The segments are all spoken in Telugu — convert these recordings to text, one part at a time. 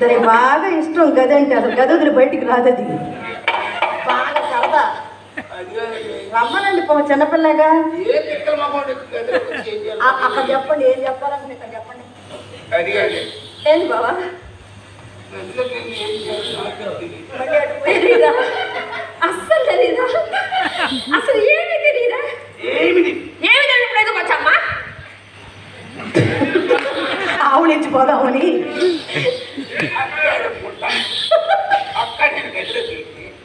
దానికి బాగా ఇష్టం గది అంటే అసలు గది వదిలి బయటికి రాదది. బాగా సరదా రమ్మనండి పాపం చిన్నపిల్లగా. అక్కడ చెప్పండి ఏం చెప్పాలని ఇక్కడ చెప్పండి. ఏంది బాబా అస్సలు తెలీదా? అసలు ఏమీ తెలీదా? ఏమిది? ఏమి తెలియలేదు వచ్చమ్మా ఆవునిచ్చి పోదామని అక్కడ పుట్ట. అక్కడ నేను గదిలోకి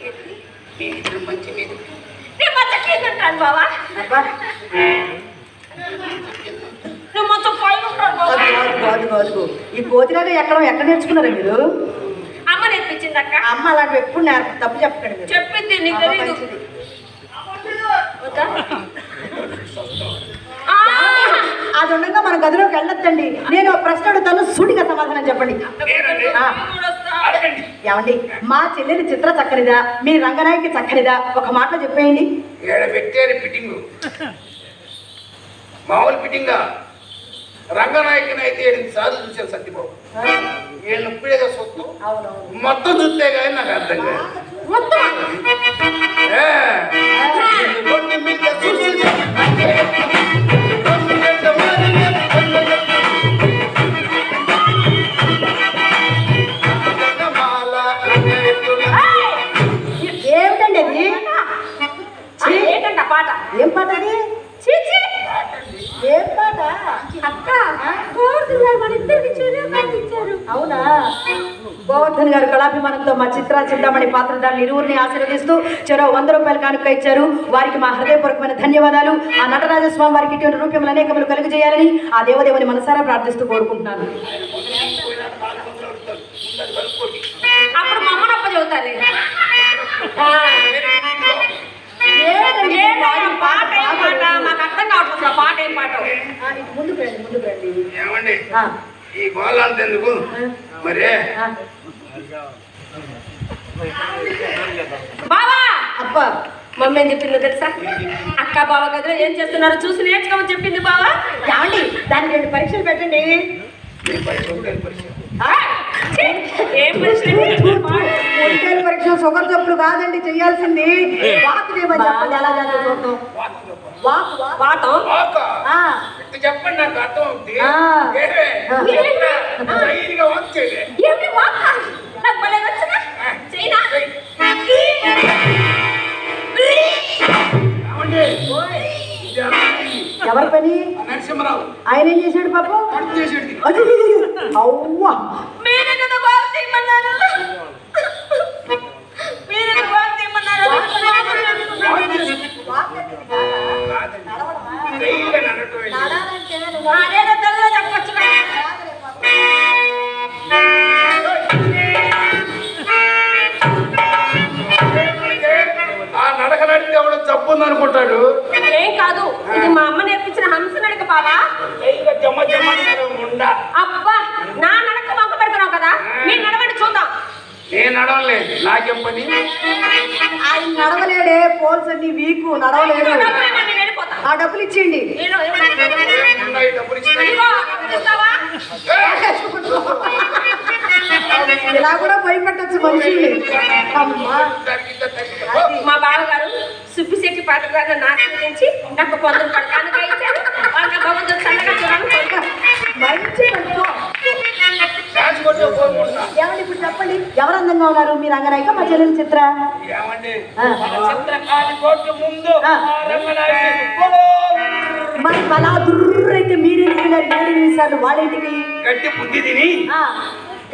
వెళ్ళి, మీ ఇద్దరు మంచి మీద నేను అబ్బా, నువ్వు మొత్తం పైన ఉంటాను బాబా కాదు, కాదు. ఈ కోతిలాగా ఎక్కడ ఎక్కడ నేర్చుకున్నారా మీరు? అమ్మ నేర్పించింది అక్క. అమ్మ అలాంటి ఎప్పుడు నేర్ప తప్పు చెప్పకండి మీరు. చెప్పింది నీకు అమ్మ ఆ, అది ఉండగా మన గదిలోకి వెళ్ళొద్దండి. నేను ప్రశ్న అడుగుతాను సూటిగా సమాధానం చెప్పండి. ఏమండి? మా చెల్లెలి చిత్ర చక్కనిదా మీ రంగనాయకి చక్కనిదా ఒక మాటలో చెప్పేయండి. పెట్టారు ఫిట్టింగ్ మామూలు ఫిట్టింగా రంగనాయకుని అయితే ఎనిమిది సార్లు చూశాను సత్యబాబు. ఇప్పుడేగా సొత్తు? అవునవును. మొత్తం చూస్తే కానీ నాకు అర్థం కాదు. అవునా? గోవర్ధన్ గారు కళాభిమానంతో మా చిత్ర చింతామణి పాత్రధారులు ఇరువురిని ఆశీర్వదిస్తూ చెరో వంద రూపాయలు కానుక ఇచ్చారు. వారికి మా హృదయపూర్వకమైన ధన్యవాదాలు. ఆ నటరాజస్వామి వారికి ఇటువంటి రూపములు అనేకములు కలుగజేయాలని ఆ దేవదేవుని మనసారా ప్రార్థిస్తూ కోరుకుంటున్నాను. అప్పుడు మా అమ్మ నొప్ప పాట ఏం పాట? మాకు అర్థం కావట్లేదు పాట ఏం పాట? ఆ, ఇది ముందుకు రండి ముందుకు రండి. ఏమండి? ఆ, ఈ గోళ అంతెందుకు మరే. బావా! అబ్బా! మమ్మీ ఏం చెప్పిందో తెలుసా? అక్క బావ గదిలో ఏం చేస్తున్నారో చూసి నేర్చుకోమని చెప్పింది బావా. ఏమండి? దానికి రెండు పరీక్షలు పెట్టండి. పరీక్ష పరీక్ష ఏం పరిస్థితి ఒంటరి పరీక్ష షుగర్ జబ్బులు కాదండి చెయ్యాల్సింది వాక్ చేయమని చెప్పండి? ఎలా వాక్ చెప్పండి నాకు అర్థం అవుతుంది వాక్ నాకు భలే వచ్చినా చైనా. ఎవరి పని? నరసింహరావు. ఆయన ఏం చేశాడు పాపం? అది అవ్వా కదా బాగా అదేదో తెలుగులో చెప్పొచ్చు ఆ నడక నడితే ఎవడో జబ్బు ఉందనుకుంటాడు. ఏం కాదు ఇది మా అమ్మ నేర్పించిన హంస నడక ధైర్యంగా జమ్మ జమ్మ ఉండ. అబ్బా నా నడక మొక్క పెడుతున్నావు కదా మీ నడవండి చూద్దాం. నేను నడవలేదు. నాకేం పని? ఆయన నడవలేడే పోల్స్ అన్ని వీకు నడవలేడు డబ్బులు ఇవ్వండి, నేను వెళ్ళిపోతా ఆ డబ్బులు ఇచ్చేయండి? ఇలా కూడా భయపెట్టచ్చు మనుషుల్ని. మా బావగారు సుబ్బిశెట్టి పాట గారిని ఆశీర్వదించి నాకు పొందిన పడకానుక ఇచ్చారు వాళ్ళకి భగవంతుడు చల్లగా చూడాలని కోర్టు ముందు ఆ. ఆ రంగనాయకుడి పొలం. మరి అలా దుర్రైతే మీరే నిమిషాలు వాళ్ళింటికి గడ్డి బుద్ధి తిని.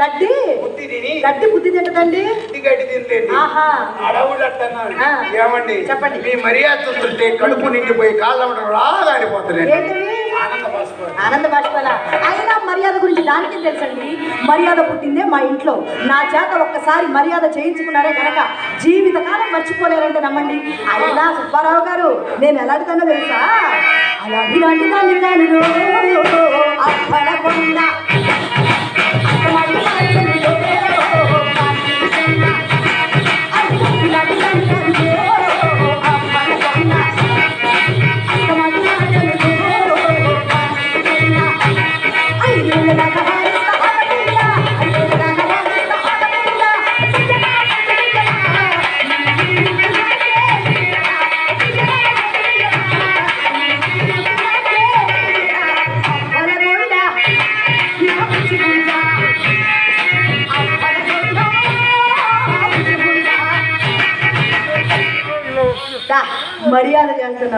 గడ్డి? బుద్ధి తిని. గడ్డి బుద్ధి తింటదండి? గడ్డి తినలేదు ఆహా. అడవుడు అంటున్నాడు. ఏమండి? చెప్పండి. మీ మర్యాద చూస్తుంటే కడుపు నిండిపోయి కాళ్ళ రాగా ఆడిపోతున్నాయి ఏంటవి? ఆనంద బాష్పాల అయినా మర్యాద గురించి దానికి తెలుసండి? మర్యాద పుట్టిందే మా ఇంట్లో. నా చేత ఒక్కసారి మర్యాద చేయించుకున్నారే కనుక జీవితకాలం మర్చిపోలేరంటే నమ్మండి. అయినా సుబ్బారావు గారు నేను ఎలాంటిదన్నా తెలుసా? అలాంటి దాన్ని నేను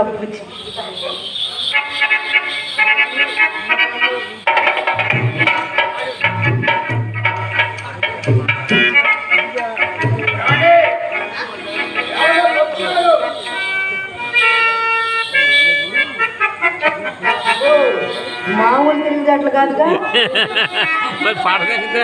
చేస్తున్నా బుజ్జి ఏమండి? ఎవరో వస్తున్నారు. మామూలు తెలివితేటలు కాదుగా మరి పాడగలిగితే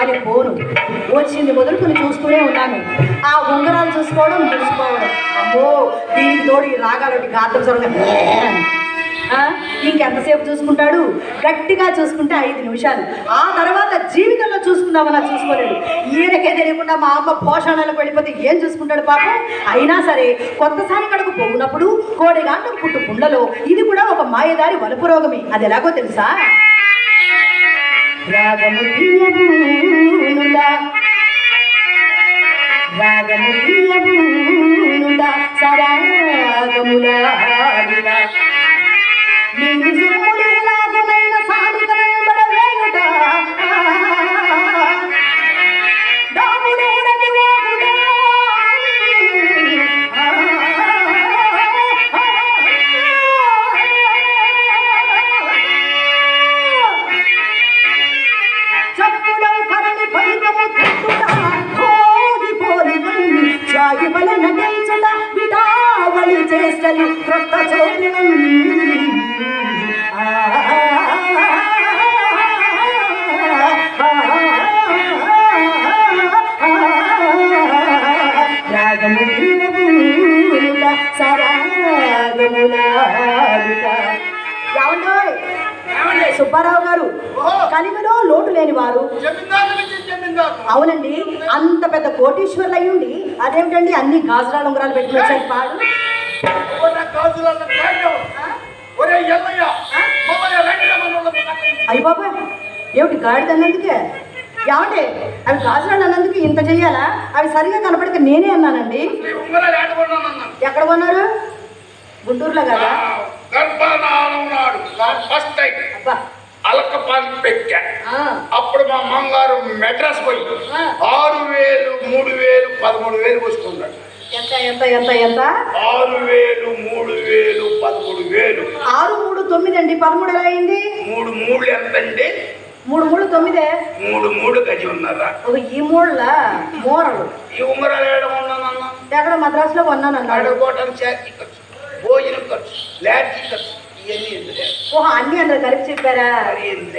భార్య పోను వచ్చింది మొదలుకొని చూస్తూనే ఉన్నాను. ఆ ఉంగరాలు చూసుకోవడం చూసుకోవడం. అమ్మో దీనికి తోడు ఈ రాగాలు గాత్రం స్వరంగా ఇంకెంతసేపు చూసుకుంటాడు? గట్టిగా చూసుకుంటే ఐదు నిమిషాలు. ఆ తర్వాత జీవితంలో చూసుకుందామన్నా చూసుకోలేడు. ఈయనకే తెలియకుండా మా అమ్మ పోషణలకు వెళ్ళిపోతే ఏం చూసుకుంటాడు పాపం? అయినా సరే కొత్తసారి కడకు పోగినప్పుడు కోడిగాండం పుట్టు పుండలో ఇది కూడా ఒక మాయదారి వలుపు రోగమే. అది ఎలాగో తెలుసా? రాగము తీయబూనుడా రాగము తీయబూనుడా సరాగములాడుడా నిన్ను సుబ్బారావు గారు. కలిమిలో లోటు లేని వారు. అవునండి అంత పెద్ద కోటీశ్వర్లు అయ్యుండి అదేమిటండి అన్ని గాజురాలు ఉంగరాలు పెట్టుకుని వచ్చారు పాడు. అయ్యి బాబా ఏమిటి గాడిద అన్నందుకే? ఏమంటే అవి గాజురాలు అన్నందుకు ఇంత చెయ్యాలా? అవి సరిగా కనపడితే నేనే అన్నానండి. ఎక్కడ కొన్నారు? గుంటూరులో కదా. ఆ, గర్భాధానం నాడు నా ఫస్ట్ టైం అలకపాలి పెట్టా అప్పుడు మా అమ్మగారు మెడ్రాస్ పోయి. ఆరు వేలు మూడు వేలు పదమూడు వేలు పోసుకున్నాడు. ఎంత ఎంత ఎంత ఎంత? ఆరు వేలు మూడు వేలు పదమూడు వేలు. ఆరు మూడు తొమ్మిది అండి. పదమూడు ఎలా అయింది? మూడు మూడు ఎంతండి? మూడు మూడు తొమ్మిదే? మూడు మూడు గజి ఉన్నారా? ఒక ఈ మూడుల? మూరలు. ఈ ఉంగరాలు ఉన్నానన్న ఎక్కడ? మద్రాసులో కొన్నాను అన్నాడు అడుకోవటం చేతి ఖర్చు భోజనం ఖర్చు లాడ్జీ ఖర్చు ఇవన్నీ ఎందుకు? ఓహో అన్ని అందరు కలిపి చెప్పారా? మరి ఎందుకు?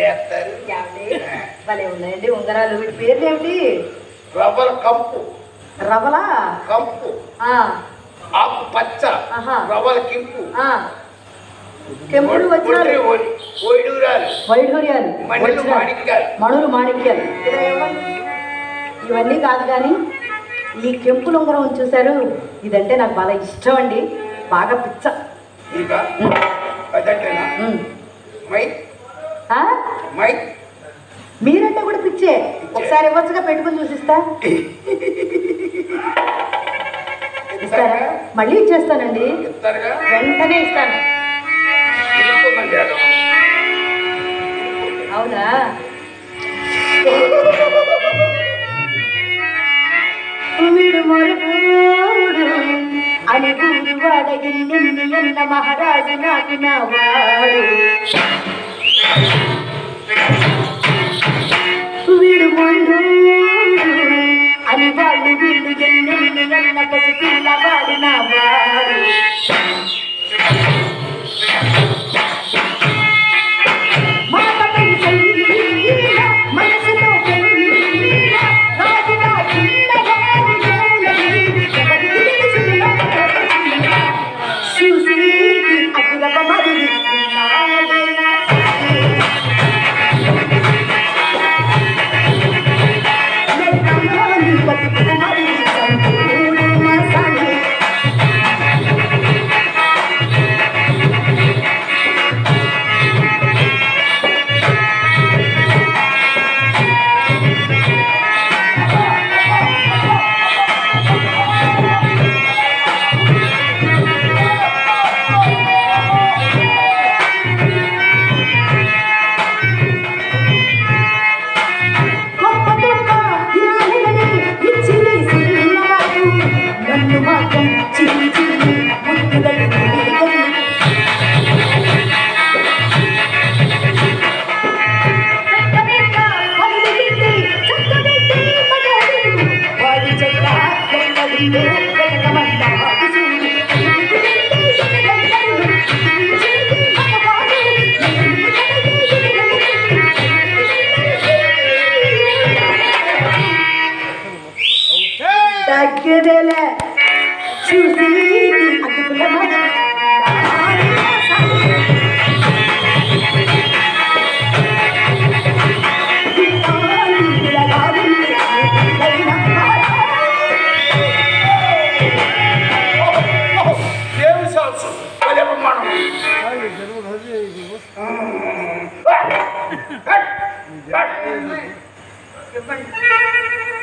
భలే ఉన్నాయండి ఉంగరాలు. వీటి పేర్లు ఏమిటి రవ్వల కంపు. రవలా కంపు. ఆ, ఆకు పచ్చ. ఆహా. రవ్వల కింపు. ఆ. కెంపుడు వజ్రాలు ఓయిడూరాలు వైఢూర్యాలు మణులు మాణిక్యాలు. మణులు మాణిక్యాలు. ఇలా ఇవ్వండి. ఇవన్నీ కాదు కానీ ఈ కెంపులు ఉంగరం చూశారు. ఇదంటే నాకు బాగా ఇష్టం అండి. బాగా పిచ్చ. మీరంటే కూడా పిచ్చే. ఒకసారి ఇవ్వచ్చుగా పెట్టుకుని చూసిస్తా. ఇస్తారా? మళ్ళీ ఇచ్చేస్తానండి. వెంటనే ఇస్తాను. అవునా? వీడు అని ఊరు వాడగిల్లి ఎన్న మహారాజు నాకు వాడు వీడు ముందు అని వాళ్ళు వీడు ఎన్నెన్ని ఎన్న పసి వాడు Thank you.